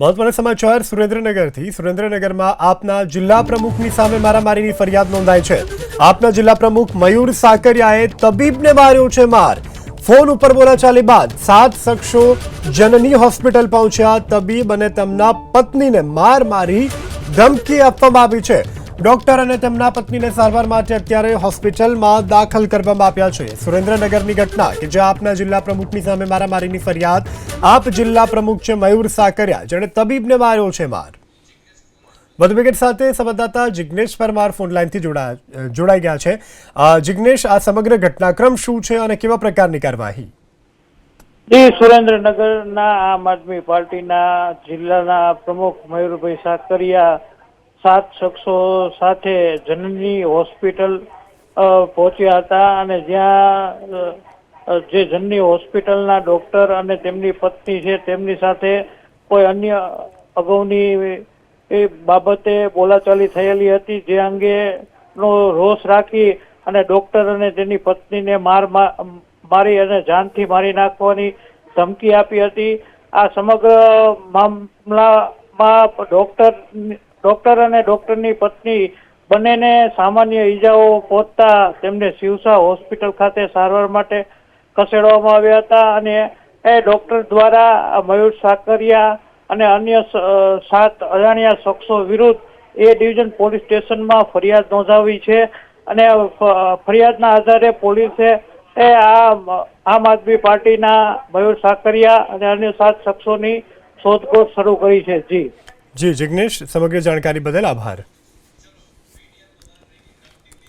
મહત્વના સમાચાર સુરેન્દ્રનગરથી. સુરેન્દ્રનગરમાં આપના જિલ્લા પ્રમુખની સામે મારામારીની ફરિયાદ નોંધાઈ છે. આપના જિલ્લા પ્રમુખ મયુર સાકરિયાએ તબીબને માર્યો છે માર. ફોન ઉપર બોલાચાલી બાદ સાત શખ્સો જનની હોસ્પિટલ પહોંચ્યા. તબીબ અને તેમના પત્નીને માર મારી ધમકી આપવામાં આવી છે. ડોક્ટર અને તેમના પત્નીને સારવાર માટે અત્યારે હોસ્પિટલમાં દાખલ કરવામાં આવ્યા છે. સુરેન્દ્રનગરની ઘટના કે જે આપના જિલ્લા પ્રમુખની સામે મારામારીની ફરિયાદ, આપ જિલ્લા પ્રમુખ છે મયુર સાકરિયા, જેણે તબીબને માર્યો છે માર. વધુ વિગત સાથે સંવાદદાતા જિગ્નેશ પરમાર ફોન લાઈનથી જોડા, જોડાઈ ગયા છે. જિજ્ઞેશ આ સમગ્ર ઘટનાક્રમ શું છે અને કેવા પ્રકારની કાર્યવાહી? સુરેન્દ્રનગરના આમ આદમી પાર્ટીના જિલ્લાના પ્રમુખ મયુરભાઈ સાકરિયા સાત શખ્સો સાથે જનની હોસ્પિટલ પહોંચ્યા હતા અને જ્યાં જે જનની હોસ્પિટલના ડોક્ટર અને તેમની પત્ની છે, તેમની સાથે કોઈ અન્ય અગાઉની એ બાબતે બોલાચાલી થયેલી હતી, જે અંગેનો રોષ રાખી અને ડોક્ટર અને તેની પત્નીને માર મારી અને જાનથી મારી નાખવાની ધમકી આપી હતી. આ સમગ્ર મામલામાં ડોક્ટર ડોક્ટર અને ડોક્ટરની પત્ની બંનેને સામાન્ય ઈજાઓ પહોંચતા તેમને શિવસા હોસ્પિટલ ખાતે સારવાર માટે ખસેડવામાં આવ્યા હતા અને એ ડોક્ટર દ્વારા મયુર સાકરિયા અને અન્ય સાત અજાણ્યા શખ્સો વિરુદ્ધ એ ડિવિઝન પોલીસ સ્ટેશનમાં ફરિયાદ નોંધાવી છે અને ફરિયાદના આધારે પોલીસે એ આ આમ આદમી પાર્ટીના મયુર સાકરિયા અને અન્ય સાત શખ્સોની શોધખોળ શરૂ કરી છે. જી. જી જિગ્નેશ સમગ્ર જાણકારી બદલ આભાર.